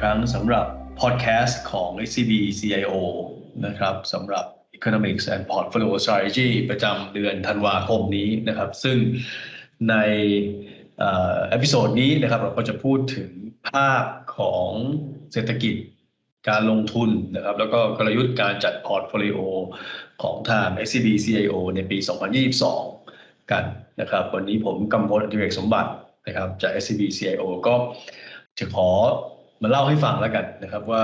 ครั้งสำหรับพอดแคสต์ของ SCB CIO นะครับสำหรับ Economics and Portfolio Strategy ประจำเดือนธันวาคมนี้นะครับ ซึ่งในเอพิโซดนี้นะครับเราก็จะพูดถึงภาพของเศรษฐกิจการลงทุนนะครับ แล้วก็กลยุทธ์การจัดพอร์ตโฟลิโอของทาง SCB CIO ในปี 2022 กันนะครับ วันนี้ผมกำพลอดิเรกสมบัตินะครับจาก SCB CIO ก็จะขอ มาเล่าให้ฟังแล้วกันนะครับว่า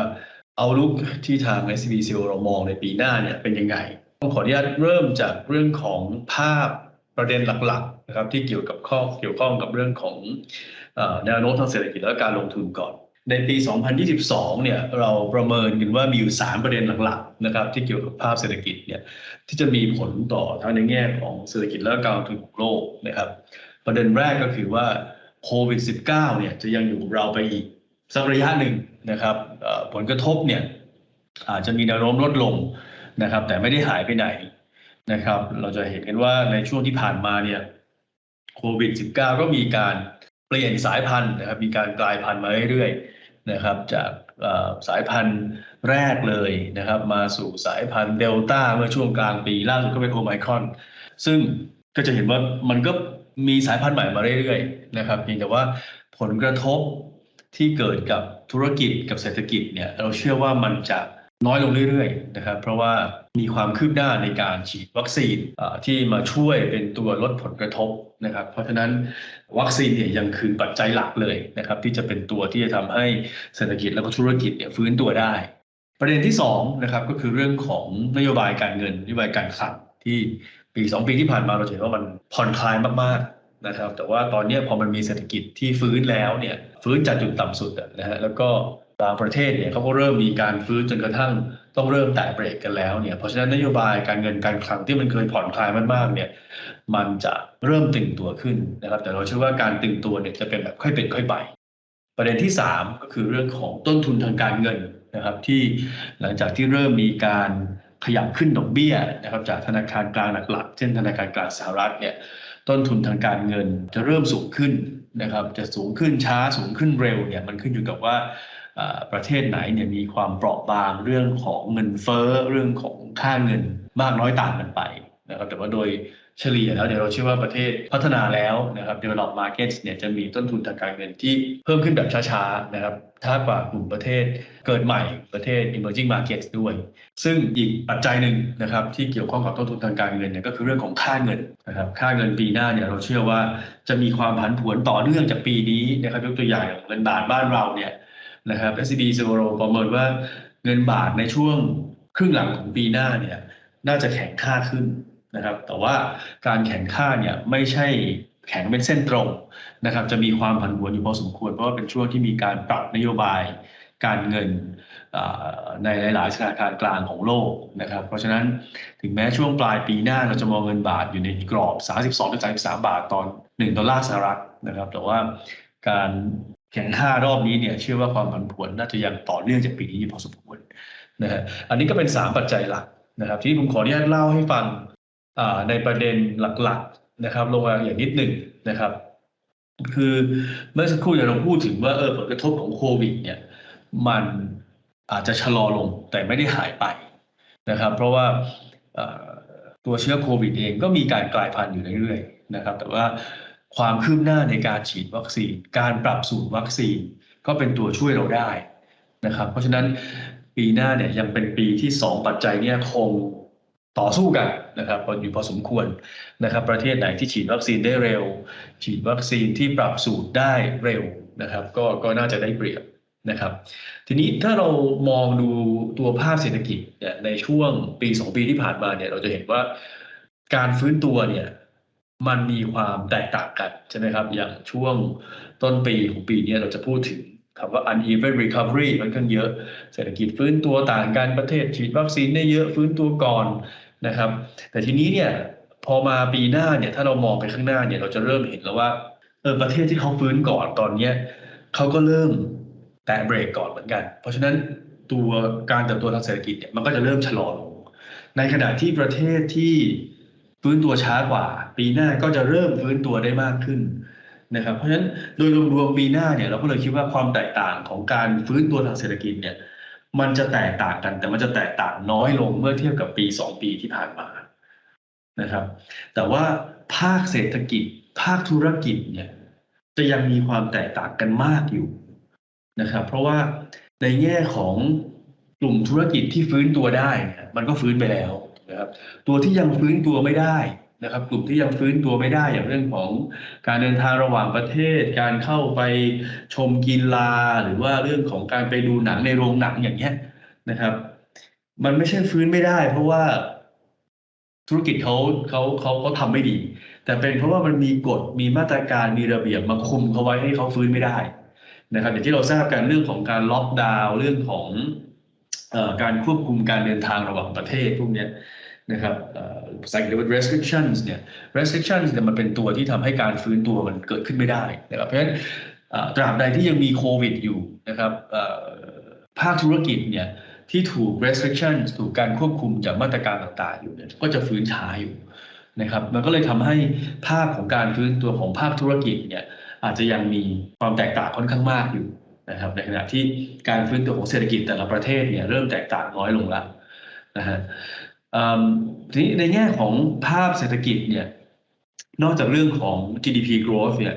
เอาลุกที่ทาง SBCO เรามองในปีหน้าเนี่ยเป็นยังไงต้องขออนุญาตเริ่มจากเรื่องของภาพประเด็นหลักๆนะครับที่เกี่ยวกับข้อเกี่ยวข้องกับเรื่องของอแนวโน้มทางเศรษฐกิจและการลงทุนก่อน ในปี 2022 เนี่ยเราประเมินกันว่ามีอยู่ 3 ประเด็นหลักๆนะครับที่เกี่ยวกับภาพเศรษฐกิจเนี่ยที่จะมีผลต่อทั้งในแง่ของเศรษฐกิจและการลงทุนของโลกนะครับ ประเด็นแรกก็คือว่าโควิด -19 เนี่ยจะยังอยู่กับเราไปอีก สักระยะหนึ่งนะครับผลกระทบเนี่ยอาจจะมีแนวโน้มลดลงนะครับ แต่ไม่ได้หายไปไหนนะครับ เราจะเห็นกันว่าในช่วงที่ผ่านมาเนี่ยโควิด -19 ก็มีการเปลี่ยนสายพันธุ์นะครับ มีการกลายพันธุ์มาเรื่อยๆนะครับ จากสายพันธุ์แรกเลยนะครับ มาสู่สายพันธุ์เดลต้าเมื่อช่วงกลางปีล่าสุดก็เป็นโอไมครอน ซึ่งก็จะเห็นว่ามันก็มีสายพันธุ์ใหม่มาเรื่อยๆนะครับเพียงแต่ว่าผลกระทบ ที่เกิดกับธุรกิจกับเศรษฐกิจเนี่ยเราเชื่อว่ามันจะน้อยลงเรื่อยๆนะครับเพราะว่ามีความคืบหน้าในการฉีดวัคซีนที่มาช่วยเป็นตัวลดผลกระทบนะครับเพราะฉะนั้นวัคซีนเนี่ยยังคือปัจจัยหลักเลยนะครับที่จะเป็นตัวที่จะทำให้เศรษฐกิจแล้วก็ธุรกิจเนี่ยฟื้นตัวได้ ประเด็นที่2นะครับก็คือเรื่องของนโยบายการเงินนโยบายการคลังที่ปี 2 ปีที่ผ่านมาเราเห็นว่ามันผ่อนคลายมากๆนะครับแต่ว่าตอนนี้พอมันมีเศรษฐกิจที่ฟื้นแล้วเนี่ย ฟื้นจากจุดต่ำสุดนะฮะแล้วก็บางประเทศเนี่ยเขาก็เริ่มมีการฟื้นจนกระทั่งต้องเริ่มแตะเบรกกันแล้วเนี่ยเพราะฉะนั้นนโยบายการเงินการคลังที่มันเคยผ่อนคลายมากๆเนี่ยมันจะเริ่มตึงตัวขึ้นนะครับ แต่เราเชื่อว่าการตึงตัวเนี่ยจะเป็นแบบค่อยเป็นค่อยไป ประเด็นที่ 3 ก็คือเรื่องของต้นทุนทางการเงินนะครับที่หลังจากที่เริ่มมีการขยับขึ้นดอกเบี้ยนะครับจากธนาคารกลางหลักๆ เช่นธนาคารกลางสหรัฐเนี่ย ต้นทุนทางการเงินจะเริ่มสูงขึ้นนะครับจะสูงขึ้นช้าสูงขึ้นเร็วเนี่ยมันขึ้นอยู่กับว่าประเทศไหนเนี่ยมีความเปราะบางเรื่องของเงินเฟ้อเรื่องของค่าเงินมากน้อยต่างกันไปนะครับแต่ว่าโดย เฉลี่ยแล้วเดี๋ยวเราเชื่อว่าประเทศพัฒนาแล้วนะครับ develop markets เนี่ยจะมีต้นทุนทางการเงินที่เพิ่มขึ้นแบบช้าๆนะครับช้ากว่ากลุ่มประเทศเกิดใหม่ประเทศ emerging markets ด้วย ซึ่งอีกปัจจัยหนึ่งนะครับที่เกี่ยวข้องกับต้นทุนทางการเงินเนี่ยก็คือเรื่องของค่าเงินนะครับค่าเงินปีหน้าเนี่ยเราเชื่อว่าจะมีความผันผวนต่อเนื่องจากปีนี้นะครับยกตัวอย่างเงินบาทบ้านเราเนี่ยนะครับ SCB s e v e r ประเมินว่าเงินบาทในช่วงครึ่งหลังของปีหน้าเนี่ยน่าจะแข็งค่าขึ้น นะครับ แต่ว่าการแข่งข้าเนี่ยไม่ใช่แข็งเป็นเส้นตรงนะครับ จะมีความผันผวนอยู่พอสมควรเพราะว่าเป็นช่วงที่มีการปรับนโยบายการเงินในหลายๆธนาคารกลางของโลกนะครับ เพราะฉะนั้นถึงแม้ช่วงปลายปีหน้าเราจะมองเงินบาทอยู่ในกรอบ 32-33 บาทตอน 1 ดอลลาร์สหรัฐนะครับ แต่ว่าการแข่งข้ารอบนี้เนี่ยเชื่อว่าความผันผวนน่าจะยังต่อเนื่องจากปีนี้อยู่พอสมควรนะฮะอันนี้ก็เป็น 3 ปัจจัยหลักนะครับ ที่ผมขออนุญาตเล่าให้ฟัง ในประเด็นหลักๆนะครับลงมาอย่างนิดหนึ่งนะครับ คือเมื่อสักครู่เนี่ยเราพูดถึงว่าเออผลกระทบของโควิด เนี่ย มันอาจจะชะลอลงแต่ไม่ได้หายไปนะครับ เพราะว่าตัวเชื้อโควิดเองก็มีการกลายพันธุ์อยู่เรื่อยๆนะครับ แต่ว่าความคืบหน้าในการฉีดวัคซีน การปรับสูตรวัคซีน ก็เป็นตัวช่วยเราได้นะครับ เพราะฉะนั้นปีหน้าเนี่ยยังเป็นปีที่สองปัจจัยเนี่ยคง ต่อสู้กันนะครับอยู่พอสมควรนะครับ ประเทศไหนที่ฉีดวัคซีนได้เร็ว ฉีดวัคซีนที่ปรับสูตรได้เร็วนะครับ ก็ก็น่าจะได้เปรียบนะครับ ทีนี้ถ้าเรามองดูตัวภาพเศรษฐกิจเนี่ยในช่วงปีสองปีที่ผ่านมาเนี่ยเราจะเห็นว่าการฟื้นตัวเนี่ยมันมีความแตกต่างกันใช่ไหมครับ อย่างช่วงต้นปีของปีนี้เราจะพูดถึง คำว่า uneven recovery มันข้างเยอะ เศรษฐกิจฟื้นตัวต่างกันประเทศฉีดวัคซีนได้เยอะฟื้นตัวก่อนนะครับ แต่ทีนี้เนี่ยพอมาปีหน้าเนี่ยถ้าเรามองไปข้างหน้าเนี่ยเราจะเริ่มเห็นแล้วว่าเออประเทศที่เขาฟื้นก่อนตอนเนี้ยเขาก็เริ่มแตะเบรกก่อนเหมือนกัน เพราะฉะนั้นตัวการเติบโตทางเศรษฐกิจเนี่ยมันก็จะเริ่มชะลอลงในขณะที่ประเทศที่ฟื้นตัวช้ากว่า ปีหน้าก็จะเริ่มฟื้นตัวได้มากขึ้น นะครับเพราะฉะนั้นโดยรวมๆปีหน้าเนี่ยเราก็เลยคิดว่าความแตกต่างของการฟื้นตัวทางเศรษฐกิจเนี่ยมันจะแตกต่างกัน แต่มันจะแตกต่างน้อยลงเมื่อเทียบกับปีสองปีที่ผ่านมานะครับ แต่ว่าภาคเศรษฐกิจ ภาคธุรกิจเนี่ยจะยังมีความแตกต่างกันมากอยู่นะครับ เพราะว่าในแง่ของกลุ่มธุรกิจที่ฟื้นตัวได้เนี่ยมันก็ฟื้นไปแล้วนะครับ ตัวที่ยังฟื้นตัวไม่ได้ นะครับกลุ่มที่ยังฟื้นตัวไม่ได้อย่างเรื่องของการเดินทางระหว่างประเทศ การเข้าไปชมกีฬาหรือว่าเรื่องของการไปดูหนังในโรงหนังอย่างเงี้ยนะครับ มันไม่ใช่ฟื้นไม่ได้ เพราะว่าธุรกิจเขาเขาเขาเขาทำไม่ดี แต่เป็นเพราะว่ามันมีกฎมีมาตรการมีระเบียบมาคุมเขาไว้ให้เขาฟื้นไม่ได้นะครับอย่างที่เราทราบกันเรื่องของการล็อกดาวน์เรื่องของอการควบคุมการเดินทางระหว่างประเทศพวกเนี้ย นะครับภาษาอังกฤษเรียกว่า restrictions เนี่ย restrictions เนี่ยมันเป็นตัวที่ทำให้การฟื้นตัวมันเกิดขึ้นไม่ได้นะครับเพราะฉะนั้นตราบใดที่ยังมีโควิดอยู่นะครับภาคธุรกิจเนี่ยที่ถูก restrictions ถูกการควบคุมจากมาตรการต่างๆ อยู่เนี่ยก็จะฟื้นช้าอยู่นะครับ มันก็เลยทำให้ภาพของการฟื้นตัวของภาคธุรกิจเนี่ยอาจจะยังมีความแตกต่างค่อนข้างมากอยู่นะครับ ในขณะที่การฟื้นตัวของเศรษฐกิจแต่ละประเทศเนี่ยเริ่มแตกต่างน้อยลงแล้วนะฮะ ทีนี้ในแง่ของภาพเศรษฐกิจเนี่ยนอกจากเรื่องของ GDP growth เนี่ย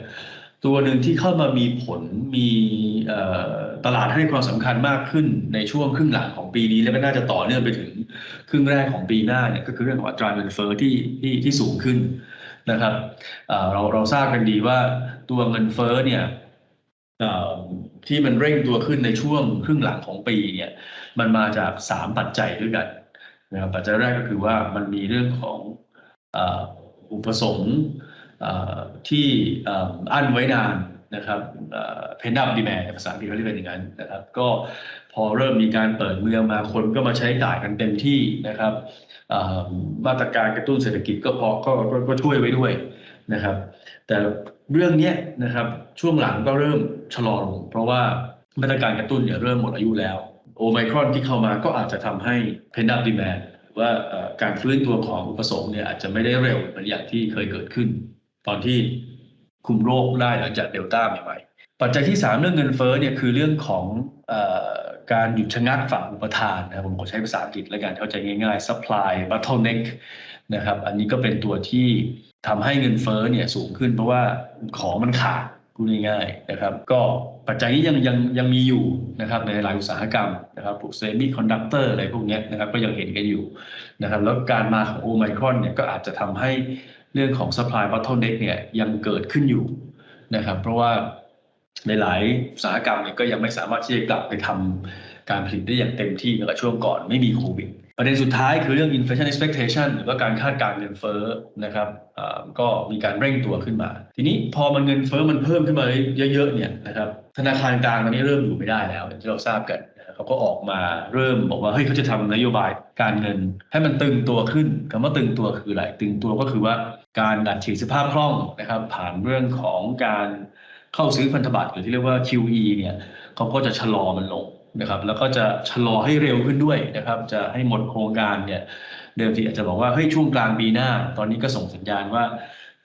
ตัวหนึ่งที่เข้ามามีผลมีตลาดให้ความสำคัญมากขึ้นในช่วงครึ่งหลังของปีนี้ แล้วก็น่าจะต่อเนื่องไปถึงครึ่งแรกของปีหน้าเนี่ยก็คือเรื่องของอัตราเงินเฟ้อที่ที่ที่สูงขึ้นนะครับเราเราทราบกันดีว่าตัวเงินเฟ้อเนี่ยที่มันเร่งตัวขึ้นในช่วงครึ่งหลังของปีเนี่ยมันมาจากสามปัจจัยด้วยกัน นะครับปัจจัยแรกก็คือว่ามันมีเรื่องของอุปสงค์ที่อั้นไว้นานนะครับเพนดับดีแมภาษาอังกฤษเขาเรียกเป็นอย่างนั้นนะครับ ก็พอเริ่มมีการเปิดเมืองมาคนก็มาใช้จ่ายกันเต็มที่นะครับมาตรการกระตุ้นเศรษฐกิจก็พอก็ก็ก็ช่วยไว้ด้วยนะครับ แต่เรื่องนี้นะครับช่วงหลังก็เริ่มชะลอลงเพราะว่ามาตรการกระตุ้นเนี่ยเริ่มหมดอายุแล้ว โอไมครอนที่เข้ามาก็อาจจะทำให้ pent up demand หรือว่าการฟื้นตัวของอุปสงค์เนี่ยอาจจะไม่ได้เร็วเหมือนอย่างที่เคยเกิดขึ้น ตอนที่คุมโรคได้หลังจากเดลต้าใหม่ๆปัจจัยที่ 3 เรื่องเงินเฟ้อเนี่ยคือเรื่องของอการหยุดชะงักฝั่งอุปทานนะผมขอใช้ภาษาอังกฤษและกันเข้าใจง่ายๆ supply bottleneck นะครับ อันนี้ก็เป็นตัวที่ทำให้เงินเฟ้อเนี่ยสูงขึ้นเพราะว่าของมันขาด พูดง่ายๆนะครับ ก็ปัจจัยนี้ยังยังยังมีอยู่นะครับในหลายอุตสาหกรรมนะครับพวกเซมิคอนดักเตอร์อะไรพวกนี้นะครับก็ยังเห็นกันอยู่นะครับแล้วการมาของโอไมครอนเนี่ยก็อาจจะทำให้เรื่องของ supply bottleneck เนี่ยยังเกิดขึ้นอยู่นะครับเพราะว่าในหลายอุตสาหกรรมเนี่ยก็ยังไม่สามารถที่จะกลับไปทำการผลิตได้อย่างเต็มที่เหมือนกับช่วงก่อนไม่มีโควิด ประเด็นสุดท้ายคือเรื่อง inflation expectation หรือว่าการคาดการเงินเฟ้อนะครับก็มีการเร่งตัวขึ้นมา ทีนี้พอมันเงินเฟ้อมันเพิ่มขึ้นมาเยอะๆเนี่ยนะครับธนาคารกลางตอนนี้เริ่มอยู่ไม่ได้แล้วอย่างที่เราทราบกันเขาก็ออกมาเริ่มบอกว่าเฮ้ยเขาจะทำนโยบายการเงิน ให้มันตึงตัวขึ้นคำว่าตึงตัวคืออะไรตึงตัวก็คือว่าการดัดฉีดสภาพคล่องนะครับ ผ่านเรื่องของการเข้าซื้อพันธบัตรหรือที่เรียกว่า QE เนี่ยเขาก็จะชะลอมันลง นะครับ แล้วก็จะชะลอให้เร็วขึ้นด้วยนะครับ จะให้หมดโครงการเนี่ยเดิมทีอาจจะบอกว่าเฮ้ยช่วงกลางปีหน้า ตอนนี้ก็ส่งสัญญาณว่า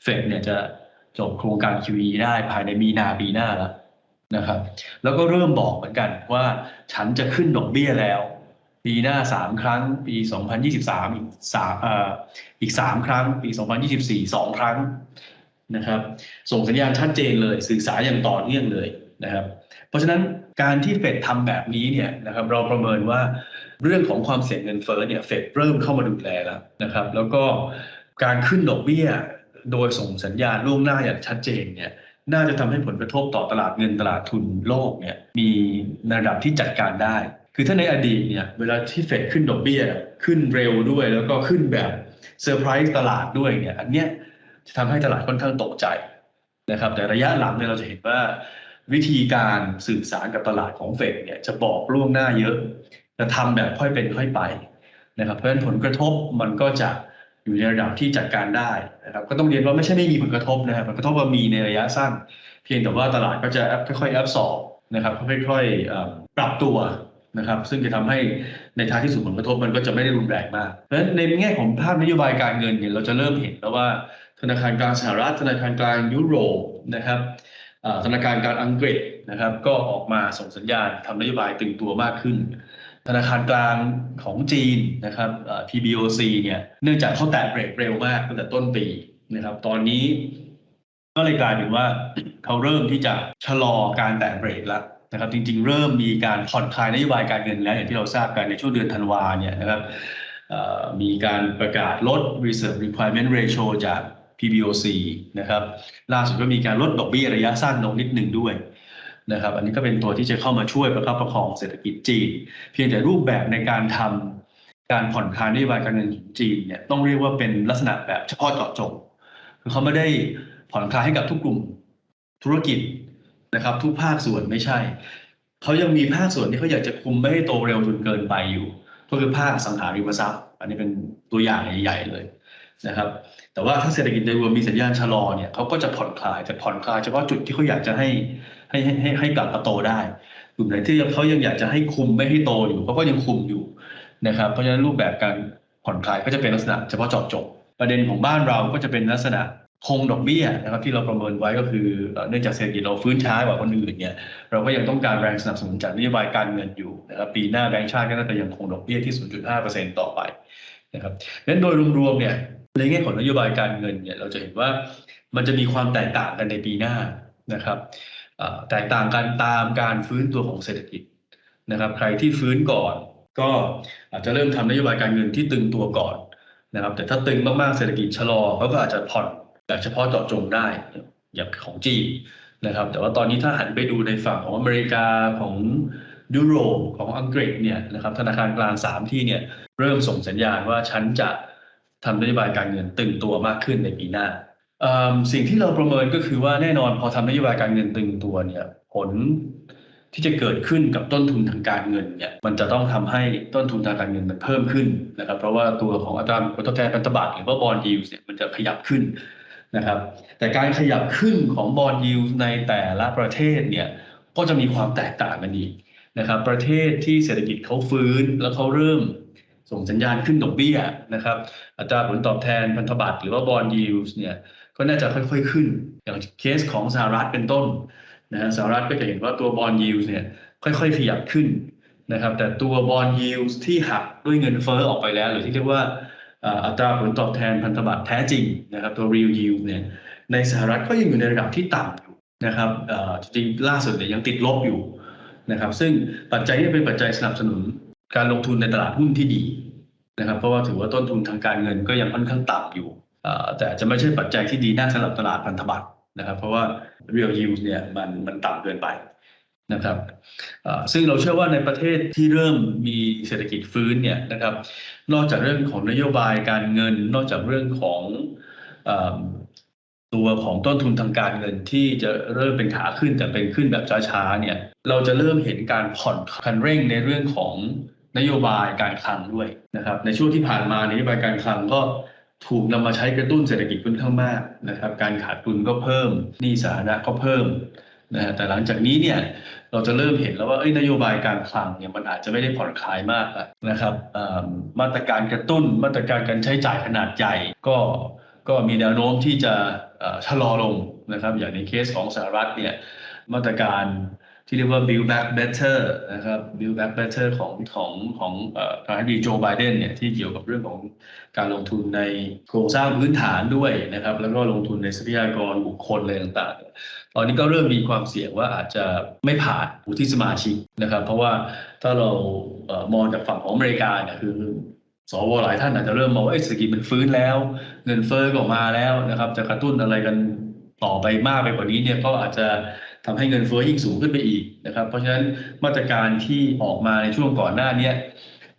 เฟดเนี่ยจะจบโครงการ QE ได้ภายในมีนาปีหน้าแล้วนะครับ แล้วก็เริ่มบอกเหมือนกันว่าฉันจะขึ้นดอกเบี้ยแล้ว ปีหน้าสามครั้ง ปี 2023 อีกสามเอ่ออีกสามครั้ง ปี 2024สองครั้งนะครับ ส่งสัญญาณชัดเจนเลย สื่อสารอย่างต่อเนื่องเลยนะครับ เพราะฉะนั้น การที่เฟดทำแบบนี้เนี่ยนะครับเราประเมินว่าเรื่องของความเสี่ยงเงินเฟ้อเนี่ยเฟดเริ่มเข้ามาดูแลแล้วนะครับ แล้วก็การขึ้นดอกเบี้ย โดยส่งสัญญาณล่วงหน้าอย่างชัดเจนเนี่ยน่าจะทำให้ผลกระทบต่อตลาดเงินตลาดทุนโลกเนี่ยมีระดับที่จัดการได้ คือถ้าในอดีตเนี่ยเวลาที่เฟดขึ้นดอกเบี้ยขึ้นเร็วด้วย แล้วก็ขึ้นแบบเซอร์ไพรส์ตลาดด้วยเนี่ยอันเนี้ยจะทำให้ตลาดค่อนข้างตกใจนะครับแต่ระยะหลังเนี่ยเราจะเห็นว่า วิธีการสื่อสารกับตลาดของเฟดเนี่ยจะบอกล่วงหน้าเยอะจะทำแบบค่อยเป็นค่อยไปนะครับ เพราะฉะนั้นผลกระทบมันก็จะอยู่ในระดับที่จัดการได้นะครับก็ต้องเรียนว่าไม่ใช่ไม่มีผลกระทบนะครับผลกระทบมันมีในระยะสั้น เพียงแต่ว่าตลาดก็จะค่อยๆแอบสอบนะครับค่อยๆปรับตัวนะครับ ซึ่งจะทำให้ในท้ายที่สุดผลกระทบมันก็จะไม่ได้รุนแรงมากเพราะฉะนั้นในแง่ของภาพนโยบายการเงินเนี่ยเราจะเริ่มเห็นแล้วว่าธนาคารกลางสหรัฐธนาคารกลางยุโรปนะครับ ธนาคารกางอังกฤษนะครับ ก็ออกมาส่งสัญญาณทำนโยบายตึงตัวมากขึ้น ธนาคารกลางของจีนนะครับ PBOC เนี่ยเนื่องจากเขาแตะเบรกเร็วมากตั้งแต่ต้นปีนะครับ ตอนนี้ก็เลยกลายเป็นว่าเขาเริ่มที่จะชะลอการแตะเบรกแล้วนะครับ จริง ๆ เริ่มมีการผ่อนคลายนโยบายการเงินแล้วอย่างที่เราทราบกันในช่วงเดือนธันวาเนี่ยนะครับมีการประกาศลด reserve requirement ratio จาก PBOC นะครับล่าสุดก็มีการลดดอกเบี้ยระยะสั้นลงนิดหนึ่งด้วยนะครับอันนี้ก็เป็นตัวที่จะเข้ามาช่วยประคับประคองเศรษฐกิจจีน เพียงแต่รูปแบบในการทำการผ่อนคลายนโยบายการเงินของจีนเนี่ยต้องเรียกว่าเป็นลักษณะแบบเฉพาะเจาะจงคือเขาไม่ได้ผ่อนคลายให้กับทุกกลุ่มธุรกิจนะครับ ทุกภาคส่วนไม่ใช่ เขายังมีภาคส่วนที่เขาอยากจะคุมไม่ให้โตเร็วจนเกินไปอยู่ ก็คือภาคสังหาริมทรัพย์ อันนี้เป็นตัวอย่างใหญ่ๆเลยนะครับ แต่ว่าถ้าเศรษฐกิจโดยรวมมีสัญญาณชะลอเนี่ยเขาก็จะผ่อนคลายจะผ่อนคลายเฉพาะจุดที่เขาอยากจะให้ให้ให้ให้ให้กลับมาโตได้กลุ่มไหนที่เขายังอยากจะให้คุมไม่ให้โตอยู่เขาก็ยังคุมอยู่นะครับ เพราะฉะนั้นรูปแบบการผ่อนคลายก็จะเป็นลักษณะเฉพาะเจาะจงประเด็นของบ้านเราก็จะเป็นลักษณะคงดอกเบี้ยนะครับที่เราประเมินไว้ก็คือเอ่อเนื่องจากเศรษฐกิจเราฟื้นช้ากว่าคนอื่นเนี่ยเราก็ยังต้องการแรงสนับสนุนจากนโยบายการเงินอยู่นะครับปีหน้าแบงก์ชาติก็น่าจะยังคงดอกเบี้ยที่ 0.5%ต่อไปนะครับงั้นโดยรวมๆเนี่ย ในแง่ของนโยบายการเงินเนี่ยเราจะเห็นว่ามันจะมีความแตกต่างกันในปีหน้านะครับแตกต่างกันตามการฟื้นตัวของเศรษฐกิจนะครับ ใครที่ฟื้นก่อนก็อาจจะเริ่มทำนโยบายการเงินที่ตึงตัวก่อนนะครับ แต่ถ้าตึงมากๆเศรษฐกิจชะลอเขาก็อาจจะผ่อนแบบเฉพาะเจาะจงได้อย่างของจีนนะครับ แต่ว่าตอนนี้ถ้าหันไปดูในฝั่งของอเมริกาของยุโรปของอังกฤษเนี่ยนะครับธนาคารกลางสามที่เนี่ยเริ่มส่งสัญญาณว่าฉันจะ ทำนโยบายการเงินตึงตัวมากขึ้นในปีหน้าสิ่งที่เราประเมินก็คือว่าแน่นอนพอทำนโยบายการเงินตึงตัวเนี่ยผลที่จะเกิดขึ้นกับต้นทุนทางการเงินเนี่ยมันจะต้องทำให้ต้นทุนทางการเงินมันเพิ่มขึ้นนะครับ เพราะว่าตัวของอัตราผลตอบแทนพันธบัตรหรือว่าบอลยิวเนี่ยมันจะขยับขึ้นนะครับ แต่การขยับขึ้นของบอลยิวในแต่ละประเทศเนี่ยก็จะมีความแตกต่างกันอีกนะครับ ประเทศที่เศรษฐกิจเขาฟื้นแล้วเขาเริ่ม ส่งสัญญาณขึ้นดอกเบี้ยนะครับ อัตราผลตอบแทนพันธบัตรหรือว่าบอลยิวเนี่ยก็น่าจะค่อยๆขึ้น อย่างเคสของสหรัฐเป็นต้นนะฮะสหรัฐก็จะเห็นว่าตัวบอลยิวเนี่ยค่อยๆขยับขึ้นนะครับแต่ตัวบอลยิวที่หักด้วยเงินเฟ้อออกไปแล้ว หรือที่เรียกว่าอัตราผลตอบแทนพันธบัตรแท้จริงนะครับตัว real yield เนี่ยในสหรัฐก็ยังอยู่ในระดับที่ต่ำอยู่นะครับจริงล่าสุดเนี่ยยังติดลบอยู่นะครับซึ่งปัจจัยนี้เป็นปัจจัยสนับสนุน การลงทุนในตลาดหุ้นที่ดีนะครับ เพราะว่าถือว่าต้นทุนทางการเงินก็ยังค่อนข้างต่ำอยู่แต่จะไม่ใช่ปัจจัยที่ดีน่าสำหรับตลาดพันธบัตรนะครับ เพราะว่า real yield เนี่ยมันมันต่ำเกินไปนะครับซึ่งเราเชื่อว่าในประเทศที่เริ่มมีเศรษฐกิจฟื้นเนี่ยนะครับ นอกจากเรื่องของนโยบายการเงิน นอกจากเรื่องของอตัวของต้นทุนทางการเงินที่จะเริ่มเป็นขาขึ้นแต่เป็นขึ้นแบบช้าๆเนี่ยเราจะเริ่มเห็นการผ่อนคันเร่งในเรื่องของ นโยบายการคลังด้วยนะครับ ในช่วงที่ผ่านมานโยบายการคลังก็ถูกนำมาใช้กระตุ้นเศรษฐกิจค่อนข้างมากนะครับ การขาดทุนก็เพิ่มหนี้สาธารณะก็เพิ่มนะฮะแต่หลังจากนี้เนี่ยเราจะเริ่มเห็นแล้วว่าเอ้ยนโยบายการคลังเนี่ยมันอาจจะไม่ได้ผ่อนคลายมากนะครับมาตรการกระตุ้นมาตรการการใช้จ่ายขนาดใหญ่ก็ก็มีแนวโน้มที่จะชะลอลงนะครับ อย่างในเคสของสหรัฐเนี่ยมาตรการ ที่เรียกว่า build back better นะครับ build back better ของของของประธานาธิบดีโจไบเดนเนี่ยที่เกี่ยวกับเรื่องของการลงทุนในโครงสร้างพื้นฐานด้วยนะครับ แล้วก็ลงทุนในทรัพยากรบุคคลอะไรต่างๆ ตอนนี้ก็เริ่มมีความเสี่ยงว่าอาจจะไม่ผ่านวุฒิสมาชิกนะครับ เพราะว่าถ้าเรามองจากฝั่งของอเมริกาเนี่ยคือสวหลายท่านอาจจะเริ่มมองว่าเอ้ยเศรษฐกิจมันฟื้นแล้ว เงินเฟ้อก็มาแล้วนะครับ จะกระตุ้นอะไรกันต่อไปมากไปกว่านี้เนี่ยก็อาจจะ ทำให้เงินเฟ้อยิ่งสูงขึ้นไปอีกนะครับ เพราะฉะนั้นมาตรการที่ออกมาในช่วงก่อนหน้าเนี้ย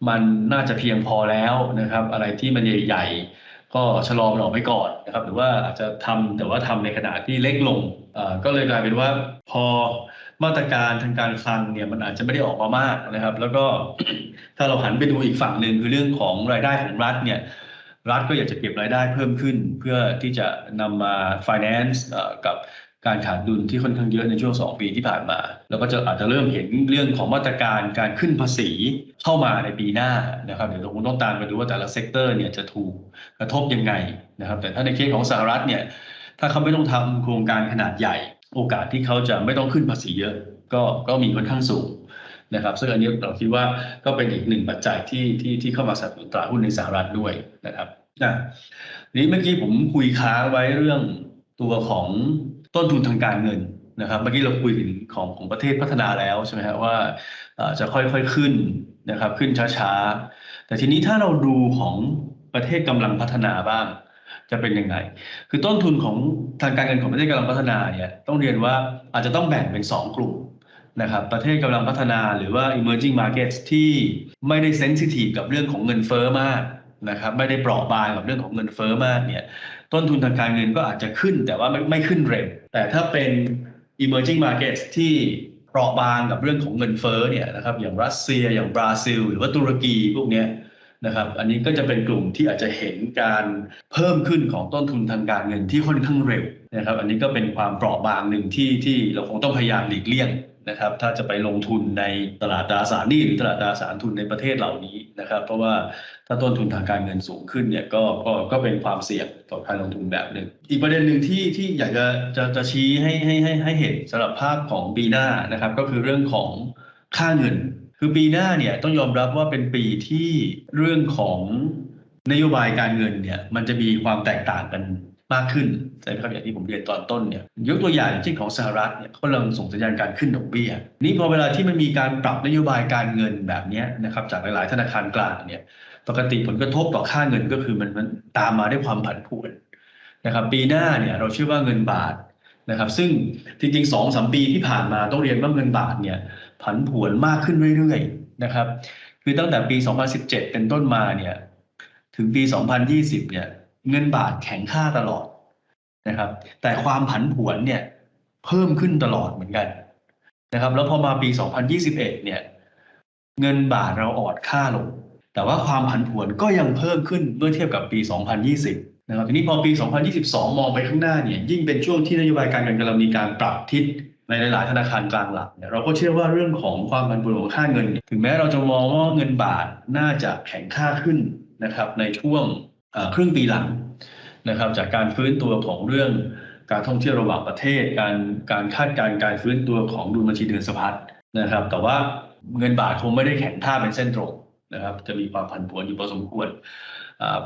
มันน่าจะเพียงพอแล้วนะครับ อะไรที่มันใหญ่ๆ ก็ชะลอมันออกไปก่อนนะครับ หรือว่าอาจจะทำแต่ว่าทำในขนาดที่เล็กลงก็เลยกลายเป็นว่าพอมาตรการทางการคลังเนี่ยมันอาจจะไม่ได้ออกมามากนะครับ แล้วก็ถ้าเราหันไปดูอีกฝั่งหนึ่งคือเรื่องของรายได้ของรัฐเนี่ยรัฐก็อยากจะเก็บรายได้เพิ่มขึ้น เพื่อที่จะนำมา finance กับ การขาดดุลที่ค่อนข้างเยอะในช่วง 2 ปีที่ผ่านมา แล้วก็จะอาจจะเริ่มเห็นเรื่องของมาตรการการขึ้นภาษีเข้ามาในปีหน้านะครับเดี๋ยวเราคงต้องตามไปดูว่าแต่ละเซกเตอร์เนี่ยจะถูกกระทบยังไงนะครับ แต่ถ้าในเคสของสหรัฐเนี่ยถ้าเขาไม่ต้องทำโครงการขนาดใหญ่ โอกาสที่เขาจะไม่ต้องขึ้นภาษีเยอะ ก็ก็มีค่อนข้างสูงนะครับซึ่งอันนี้เราคิดว่าก็เป็นอีกหนึ่งปัจจัยที่ที่ที่เข้ามาสนับสนุนตลาดหุ้นในสหรัฐด้วยนะครับอะนี้เมื่อกี้ผมคุยค้างไว้เรื่องตัวของ ต้นทุนทางการเงินนะครับเมื่อกี้เราคุยถึงของของประเทศพัฒนาแล้วใช่ไหมฮะว่าจะค่อยๆขึ้นนะครับ ขึ้นช้าๆ แต่ทีนี้ถ้าเราดูของประเทศกำลังพัฒนาบ้าง จะเป็นยังไง คือต้นทุนของทางการเงินของประเทศกำลังพัฒนาเนี่ยต้องเรียนว่าอาจจะต้องแบ่งเป็น 2 กลุ่มนะครับ ประเทศกำลังพัฒนาหรือว่า emerging markets ที่ไม่ได้ sensitive กับเรื่องของเงินเฟ้อมากนะครับไม่ได้เปราะบางกับเรื่องของเงินเฟ้อมากเนี่ยต้นทุนทางการเงินก็อาจจะขึ้นแต่ว่าไม่ไม่ขึ้นเร็ว แต่ถ้าเป็น emerging markets ที่เปราะบางกับเรื่องของเงินเฟ้อเนี่ยนะครับอย่างรัสเซียอย่างบราซิล หรือว่าตุรกีพวกนี้นะครับอันนี้ก็จะเป็นกลุ่มที่อาจจะเห็นการเพิ่มขึ้นของต้นทุนทางการเงินที่ค่อนข้างเร็วนะครับอันนี้ก็เป็นความเปราะบางหนึ่งที่ที่เราคงต้องพยายามหลีกเลี่ยง นะครับ ถ้าจะไปลงทุนในตลาดตราสารหนี้หรือตลาดตราสารทุนในประเทศเหล่านี้นะครับ เพราะว่าถ้าต้นทุนทางการเงินสูงขึ้นเนี่ยก็ก็ก็เป็นความเสี่ยงต่อการลงทุนแบบหนึ่งอีกประเด็นหนึ่งที่ที่อยากจะจะจะชี้ให้ให้ให้ให้เห็นสำหรับภาพของปีหน้านะครับ ก็คือเรื่องของค่าเงิน คือปีหน้าเนี่ยต้องยอมรับว่าเป็นปีที่เรื่องของนโยบายการเงินเนี่ยมันจะมีความแตกต่างกัน มากขึ้นใช่ไหมครับอย่างที่ผมเรียนตอนต้นเนี่ยยกตัวอย่างเช่นของสหรัฐเนี่ยเขากำลังส่งสัญญาณการขึ้นดอกเบี้ยนี่พอเวลาที่มันมีการปรับนโยบายการเงินแบบนี้นะครับจากหลาย ๆ ธนาคารกลางเนี่ยปกติผลกระทบต่อค่าเงินก็คือมันมันตามมาด้วยความผันผวนนะครับปีหน้าเนี่ยเราเชื่อว่าเงินบาทนะครับซึ่งจริงๆสองสามปีที่ผ่านมาต้องเรียนว่าเงินบาทเนี่ยผันผวนมากขึ้นเรื่อย ๆ นะครับ คือตั้งแต่ปี 2017 เป็นต้นมาเนี่ยถึงปี 2020 เนี่ย เงินบาทแข็งค่าตลอดนะครับ แต่ความผันผวนเนี่ยเพิ่มขึ้นตลอดเหมือนกันนะครับ แล้วพอมาปี 2021 เนี่ย เงินบาทเราอ่อนค่าลง แต่ว่าความผันผวนก็ยังเพิ่มขึ้นเมื่อเทียบกับปี 2020 นะครับ ทีนี้พอปี 2022 มองไปข้างหน้าเนี่ย ยิ่งเป็นช่วงที่นโยบายการเงินกำลังมีการปรับทิศในหลายๆธนาคารกลางหลักเนี่ยเราก็เชื่อว่าเรื่องของความผันผวนของค่าเงิน ถึงแม้เราจะมองว่าเงินบาทน่าจะแข็งค่าขึ้นนะครับ ในช่วง ครึ่งปีหลังนะครับ จากการฟื้นตัวของเรื่องการท่องเที่ยวระหว่างประเทศ การการคาดการณ์การฟื้นตัวของดุลบัญชีเดือนสะพัดนะครับ แต่ว่าเงินบาทคงไม่ได้แข็งท่าเป็นเส้นตรงนะครับ จะมีความผันผวนอยู่พอสมควร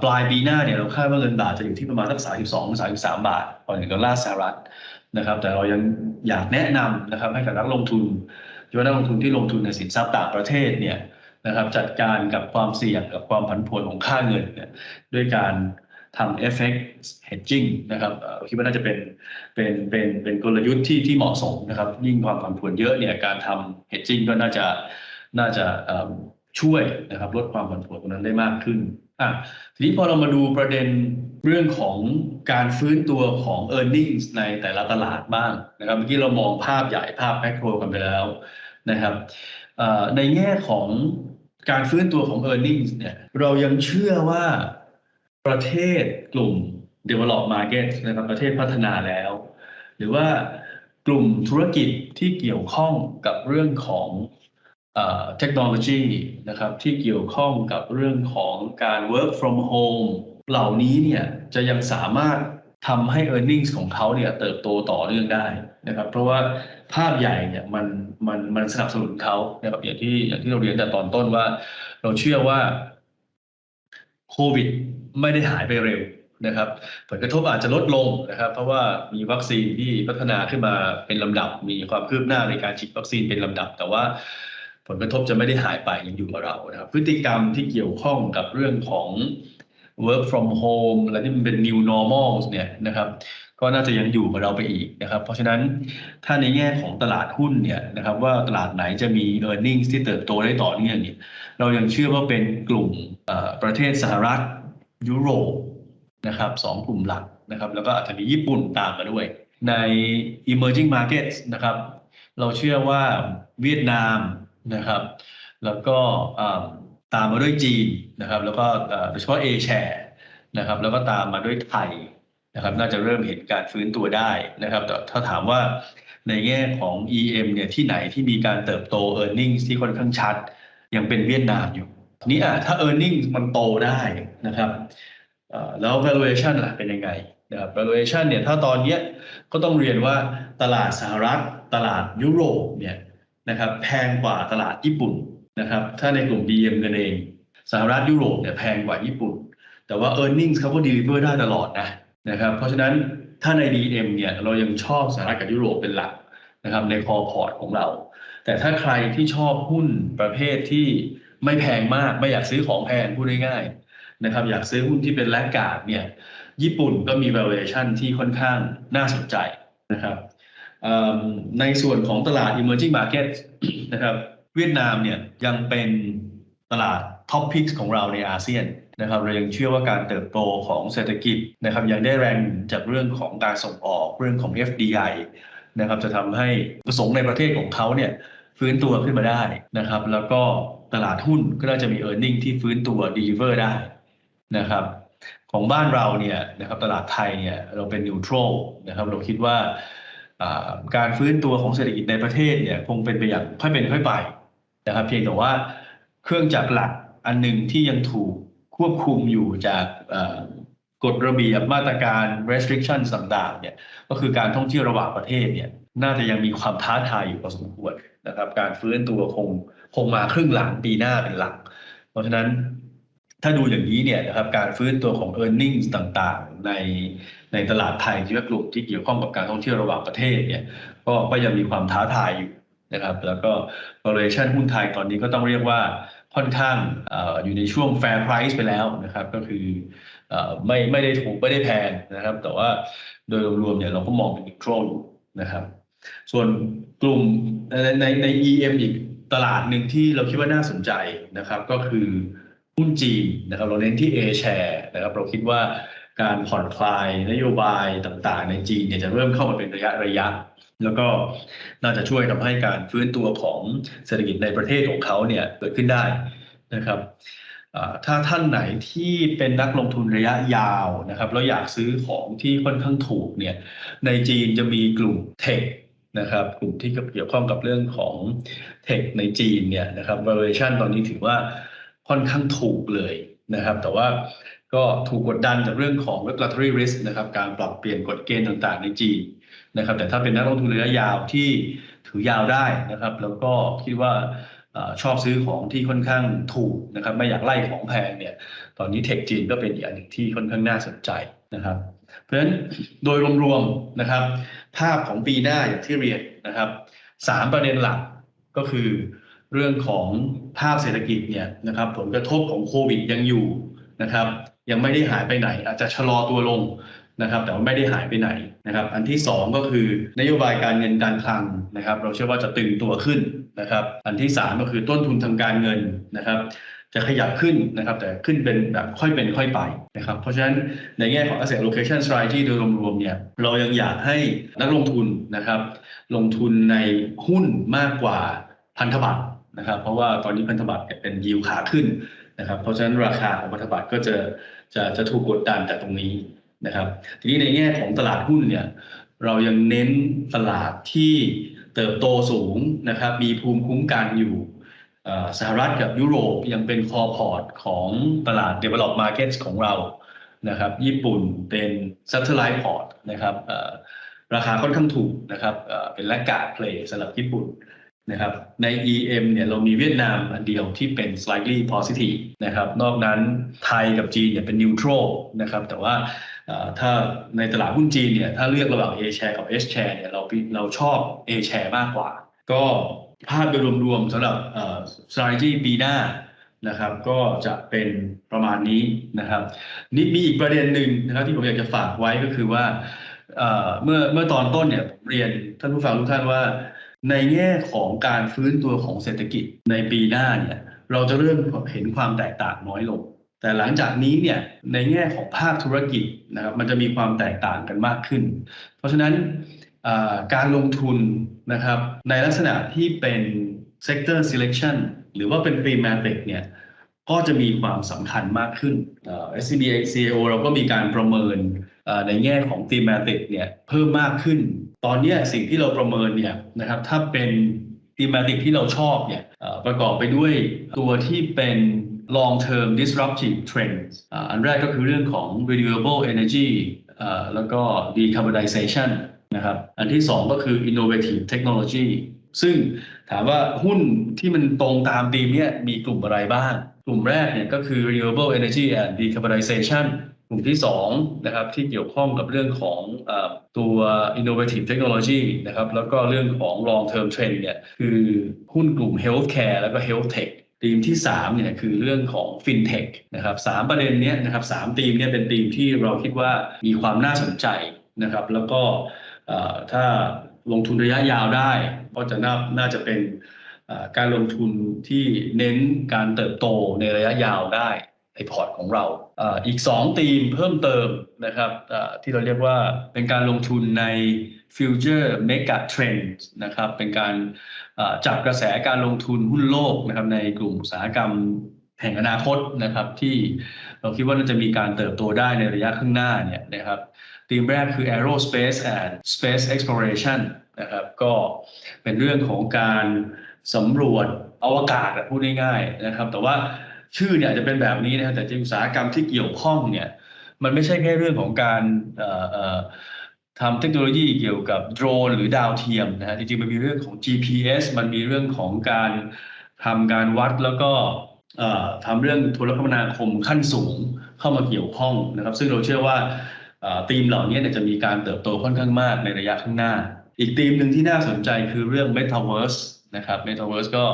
ปลายปีหน้าเนี่ยเราคาดว่าเงินบาทจะอยู่ที่ประมาณสัก32 33 บาทต่อหนึ่งดอลลาร์สหรัฐนะครับ แต่เรายังอยากแนะนำนะครับให้กับนักลงทุนโดยเฉพาะนักลงทุนที่ลงทุนในสินทรัพย์ต่างประเทศเนี่ย นะครับจัดการกับความเสี่ยงกับความผันผวนของค่าเงินเนี่ยด้วยการทำ FX hedging นะครับคิดว่าน่าจะเป็นเป็นเป็นเป็นกลยุทธ์ที่ที่เหมาะสมนะครับยิ่งความผันผวนเยอะเนี่ยการทำ hedging ก็น่าจะน่าจะช่วยนะครับลดความผันผวนตรงนั้นได้มากขึ้นอะทีนี้พอเรามาดูประเด็นเรื่องของการฟื้นตัวของ e a r n i n g ในแต่ละตลาดบ้างนะครับเมื่อกี้เรามองภาพใหญ่ภาพแมกโรกันไปแล้วนะครับ ในแง่ของการฟื้นตัวของ e a r n i n g เนี่ยเรายังเชื่อว่าประเทศกลุ่ม develop market นะครับประเทศพัฒนาแล้ว หรือว่ากลุ่มธุรกิจที่เกี่ยวข้องกับเรื่องของเอ่อเทคโนโลยีนะครับที่เกี่ยวข้องกับเรื่องของการ work from home เหล่านี้เนี่ยจะยังสามารถ ทำให้ e a r n i n g ของเขาเนี่ยเติบโตต่อเนื่องได้นะครับเพราะว่าภาพใหญ่เนี่ยมันมันมันสนับสนุนเขานะครับอย่างที่อย่างที่เราเรียนแต่ตอนต้นว่า เราเชื่อว่าโควิดไม่ได้หายไปเร็วนะครับผลกระทบอาจจะลดลงนะครับ เพราะว่ามีวัคซีนที่พัฒนาขึ้นมาเป็นลำดับ มีความคืบหน้าในการฉีดวัคซีนเป็นลำดับ แต่ว่าผลกระทบจะไม่ได้หายไปยังอยู่กับเรานะครับพฤติกรรมที่เกี่ยวข้องกับเรื่องของ work from home และที่มันเป็น new normal เนี่ยนะครับก็น่าจะยังอยู่กับเราไปอีกนะครับ เพราะฉะนั้นถ้าในแง่ของตลาดหุ้นเนี่ยนะครับว่าตลาดไหนจะมี e a r n i n g ที่เติบโตได้ต่อเนื่องเนี่ยเรายังเชื่อว่าเป็นกลุ่มประเทศสหรัฐยุโรปนะครับสองกลุ่มหลักนะครับแล้วก็อาจจะมีญี่ปุ่นตามมาด้วย ใน emerging markets นะครับเราเชื่อว่าเวียดนามนะครับ แล้วก็ ตามมาด้วยจีนนะครับ แล้วก็โดยเฉพาะเอแชร์นะครับ แล้วก็ตามมาด้วยไทยนะครับ น่าจะเริ่มเห็นการฟื้นตัวได้นะครับ แต่ถ้าถามว่าในแง่ของ EM เนี่ยที่ไหนที่มีการเติบโต e a r n i n g ที่ค่อนข้างชัด ยังเป็นเวียดนามอยู่นี่อะถ้า e a r n i n g มันโตได้นะครับแล้ว valuation ล่ะเป็นยังไงนะครับ valuation เนี่ยถ้าตอนนี้ก็ต้องเรียนว่าตลาดสหรัฐตลาดยุโรปเนี่ยนะครับแพงกว่าตลาดญี่ปุ่น นะครับ ถ้าในกลุ่ม DM กันเอง สหรัฐยุโรปเนี่ยแพงกว่าญี่ปุ่น แต่ว่า e a r n i n g เขาก็ deliver ได้ตลอดนะนะครับ เพราะฉะนั้นถ้าใน DM เนี่ยเรายังชอบสหรัฐกับยุโรปเป็นหลักนะครับในคอพอร์ตของเรา แต่ถ้าใครที่ชอบหุ้นประเภทที่ไม่แพงมากไม่อยากซื้อของแพงพูดง่ายๆนะครับอยากซื้อหุ้นที่เป็นแลกกาดเนี่ยญี่ปุ่นก็มี valuation ที่ค่อนข้างน่าสนใจนะครับในส่วนของตลาด emerging market นะครับ เวียดนามเนี่ยยังเป็นตลาดท็อปพิกของเราในอาเซียนนะครับเรายังเชื่อว่าการเติบโตของเศรษฐกิจนะครับยังได้แรงจากเรื่องของการส่งออกเรื่องของ FDI นะครับจะทำให้ประสงค์ในประเทศของเขาเนี่ยฟื้นตัวขึ้นมาได้นะครับ แล้วก็ตลาดหุ้นก็น่าจะมี e a r n i n g ที่ฟื้นตัว deliver ได้นะครับของบ้านเราเนี่ยนะครับตลาดไทยเนี่ยเราเป็นนิวทรัลนะครับเราคิดว่าการฟื้นตัวของเศรษฐกิจในประเทศเนี่ยคงเป็นไปอย่างค่อยเป็นค่อยไป นะครับ เพียงแต่ว่าเครื่องจักรหลักอันหนึ่งที่ยังถูกควบคุมอยู่จากกฎระเบียบมาตรการ restriction ต่างๆเนี่ยก็คือการท่องเที่ยวระหว่างประเทศเนี่ยน่าจะยังมีความท้าทายอยู่พอสมควรนะครับ การฟื้นตัวคงคงมาครึ่งหลังปีหน้าเป็นหลัก เพราะฉะนั้นถ้าดูอย่างนี้เนี่ยนะครับการฟื้นตัวของ e a r n i n g ต่างๆ ในในตลาดไทยที่ว่ากลุ่มที่เกี่ยวข้องกับการท่องเที่ยวระหว่างประเทศเนี่ยก็ก็ยังมีความท้าทายอยู่ นะครับแล้วก็ valuation หุ้นไทยตอนนี้ก็ต้องเรียกว่าค่อนข้างอยู่ในช่วง fair price ไปแล้วนะครับ ก็คือไม่ไม่ได้ถูกไม่ได้แพงนะครับ แต่ว่าโดยรวมๆเนี่ยเราก็มองเป็น neutral อยู่นะครับ ส่วนกลุ่มในใน EM อีกตลาดหนึ่งที่เราคิดว่าน่าสนใจนะครับ ก็คือหุ้นจีนนะครับ เราเน้นที่ A share นะครับ เราคิดว่าการผ่อนคลายนโยบายต่างๆ ในจีนเนี่ยจะเริ่มเข้ามาเป็นระยะระยะ แล้วก็น่าจะช่วยทำให้การฟื้นตัวของเศรษฐกิจในประเทศของเขาเนี่ยเกิดขึ้นได้นะครับถ้าท่านไหนที่เป็นนักลงทุนระยะยาวนะครับแล้วอยากซื้อของที่ค่อนข้างถูกเนี่ยในจีนจะมีกลุ่มเทคนะครับกลุ่มที่เกี่ยวข้องกับเรื่องของเทคในจีนเนี่ยนะครับ valuation ตอนนี้ถือว่าค่อนข้างถูกเลยนะครับ แต่ว่าก็ถูกกดดันจากเรื่องของ regulatory risk นะครับการปรับเปลี่ยนกฎเกณฑ์ต่างๆ ในจีน นะครับ แต่ถ้าเป็นนักลงทุนระยะยาวที่ถือยาวได้นะครับ แล้วก็คิดว่าชอบซื้อของที่ค่อนข้างถูกนะครับ ไม่อยากไล่ของแพงเนี่ย ตอนนี้เทคจีนก็เป็นอีกอันหนึ่งที่ค่อนข้างน่าสนใจนะครับ เพราะฉะนั้นโดยรวมๆนะครับ ภาพของปีหน้าอย่างที่เรียนนะครับสามประเด็นหลักก็คือเรื่องของภาพเศรษฐกิจเนี่ยนะครับผลกระทบของโควิดยังอยู่นะครับ ยังไม่ได้หายไปไหนอาจจะชะลอตัวลง นะครับแต่ว่าไม่ได้หายไปไหนนะครับอันที่ 2 ก็คือนโยบายการเงินการคลังนะครับเราเชื่อว่าจะตึงตัวขึ้นนะครับอันที่ 3 ก็คือต้นทุนทางการเงินนะครับจะขยับขึ้นนะครับแต่ขึ้นเป็นแบบค่อยเป็นค่อยไปนะครับเพราะฉะนั้นในแง่ของ asset allocation strategy โดยรวมๆเนี่ยเรายังอยากให้นักลงทุนนะครับลงทุนในหุ้นมากกว่าพันธบัตรนะครับเพราะว่าตอนนี้พันธบัตรเป็นยิวขาขึ้นนะครับเพราะฉะนั้นราคาของพันธบัตรก็จะจะจะถูกกดดันจากตรงนี้ นะครับทีนี้ในแง่ของตลาดหุ้นเนี่ยเรายังเน้นตลาดที่เติบโตสูงนะครับมีภูมิคุ้มกันอยู่สหรัฐกับยุโรปยังเป็นคอพอร์ตของตลาด develop markets ของเรานะครับญี่ปุ่นเป็น satellite port นะครับราคาค่อนข้างถูกนะครับเป็นแลกกาดเพลย์สำหรับญี่ปุ่นนะครับใน EM เนี่ยเรามีเวียดนามอันเดียวที่เป็น slightly positive นะครับนอกนั้นไทยกับจีนเนี่ยเป็น neutral นะครับแต่ว่า ถ้าในตลาดหุ้นจีนเนี่ยถ้าเลือกระหว่าง A share กับ S share เนี่ยเราเราชอบ A share มากกว่า ก็ภาพโดยรวมๆสำหรับ strategy ปีหน้านะครับ ก็จะเป็นประมาณนี้นะครับ นี่มีอีกประเด็นหนึ่งนะครับที่ผมอยากจะฝากไว้ก็คือว่าเมื่อเมื่อตอนต้นเนี่ยผมเรียนท่านผู้ฟังทุกท่านว่า ในแง่ของการฟื้นตัวของเศรษฐกิจในปีหน้าเนี่ยเราจะเริ่มเห็นความแตกต่างน้อยลง แต่หลังจากนี้เนี่ยในแง่ของภาคธุรกิจนะครับมันจะมีความแตกต่างกันมากขึ้น เพราะฉะนั้นการลงทุนนะครับในลักษณะที่เป็น sector selection หรือว่าเป็น thematic เนี่ยก็จะมีความสำคัญมากขึ้น SCB CIO เราก็มีการประเมินในแง่ของ thematic เนี่ยเพิ่มมากขึ้น ตอนนี้สิ่งที่เราประเมินเนี่ยนะครับถ้าเป็น thematic ที่เราชอบเนี่ยประกอบไปด้วยตัวที่เป็น long term disruptive trends อ,อันแรกก็คือเรื่องของ renewable energy แล้วก็ decarbonization นะครับ อันที่สองก็คือ innovative technology ซึ่งถามว่าหุ้นที่มันตรงตามธีมเนี้ยมีกลุ่มอะไรบ้าง กลุ่มแรกเนี่ยก็คือ renewable energy and decarbonization กลุ่มที่2นะครับที่เกี่ยวข้องกับเรื่องของอตัว innovative technology นะครับแล้วก็เรื่องของ long term trend เนี่ยคือหุ้นกลุ่ม healthcare แล้วก็ health tech ธีมที่3เนี่ยคือเรื่องของ fintech นะครับสามประเด็นเนี้ยนะครับสามธีมเนี่ยเป็นธีมที่เราคิดว่ามีความน่าสนใจนะครับ แล้วก็ถ้าลงทุนระยะยาวได้ ก็จะน่าน่าจะเป็นการลงทุนที่เน้นการเติบโตในระยะยาวได้ในพอร์ตของเราอีก 2 ธีมเพิ่มเติมนะครับที่เราเรียกว่าเป็นการลงทุนใน Future Mega Trends นะครับเป็นการจับกระแสการลงทุนหุ้นโลกนะครับในกลุ่มอุตสาหกรรมแห่งอนาคตนะครับที่เราคิดว่าน่าจะมีการเติบโตได้ในระยะข้างหน้าเนี่ยนะครับธีมแรกคือ Aerospace and Space Exploration นะครับก็เป็นเรื่องของการสำรวจอวกาศอะพูดง่ายๆนะครับ แต่ว่าชื่อเนี่ยอาจจะเป็นแบบนี้นะครับแต่จริงอุตสาหกรรมที่เกี่ยวข้องเนี่ยมันไม่ใช่แค่เรื่องของการ ทำเทคโนโลยีเกี่ยวกับโดรนหรือดาวเทียมนะฮะจริงๆมันมีเรื่องของ GPS มันมีเรื่องของการทำการวัดแล้วก็ทำเรื่องโทรคมนาคมขั้นสูงเข้ามาเกี่ยวข้องนะครับ ซึ่งเราเชื่อว่าเอ่อธีมเหล่านี้จะมีการเติบโตค่อนข้างมากในระยะข้างหน้า อีกธีมหนึ่งที่น่าสนใจคือเรื่อง Metaverse นะครับ Metaverse ก็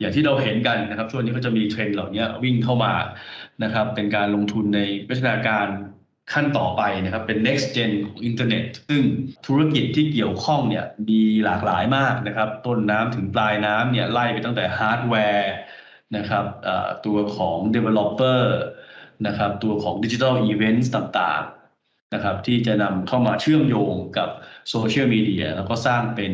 อย่างที่เราเห็นกันนะครับ ช่วงนี้ก็จะมีเทรนด์เหล่านี้วิ่งเข้ามานะครับ เป็นการลงทุนในวิวัฒนาการ ขั้นต่อไปนะครับเป็น next gen ของอินเทอร์เน็ตซึ่งธุรกิจที่เกี่ยวข้องเนี่ยมีหลากหลายมากนะครับ ต้นน้ำถึงปลายน้ำเนี่ยไล่ไปตั้งแต่ฮาร์ดแวร์นะครับตัวของ developer นะครับตัวของ digital events ต่างๆนะครับที่จะนำเข้ามาเชื่อมโยงกับโซเชียลมีเดียแล้วก็สร้างเป็น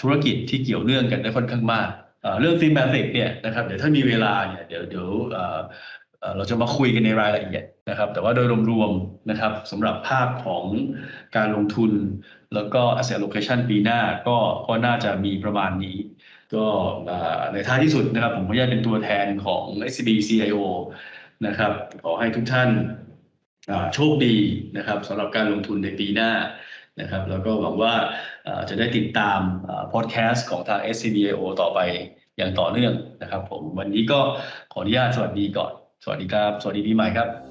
ธุรกิจที่เกี่ยวเนื่องกันได้ค่อนข้างมากเอ่อเรื่อง thematic เนี่ยนะครับเดี๋ยวถ้ามีเวลาเนี่ยเดี๋ยวเดี๋ยว เราจะมาคุยกันในรายละเอียดนะครับ แต่ว่าโดยรวมๆนะครับสำหรับภาพของการลงทุน แล้วก็ asset allocation ปีหน้าก็ก็น่าจะมีประมาณนี้ ก็ในท้ายที่สุดนะครับ ผมขออนุญาตเป็นตัวแทนของ SCB CIO นะครับ ขอให้ทุกท่านโชคดีนะครับสำหรับการลงทุนในปีหน้านะครับแล้วก็หวังว่าจะได้ติดตามพอดแคสต์ของทาง SCBAO ต่อไปอย่างต่อเนื่องนะครับผมวันนี้ก็ขออนุญาตสวัสดีก่อน สวัสดีครับ สวัสดีปีใหม่ครับ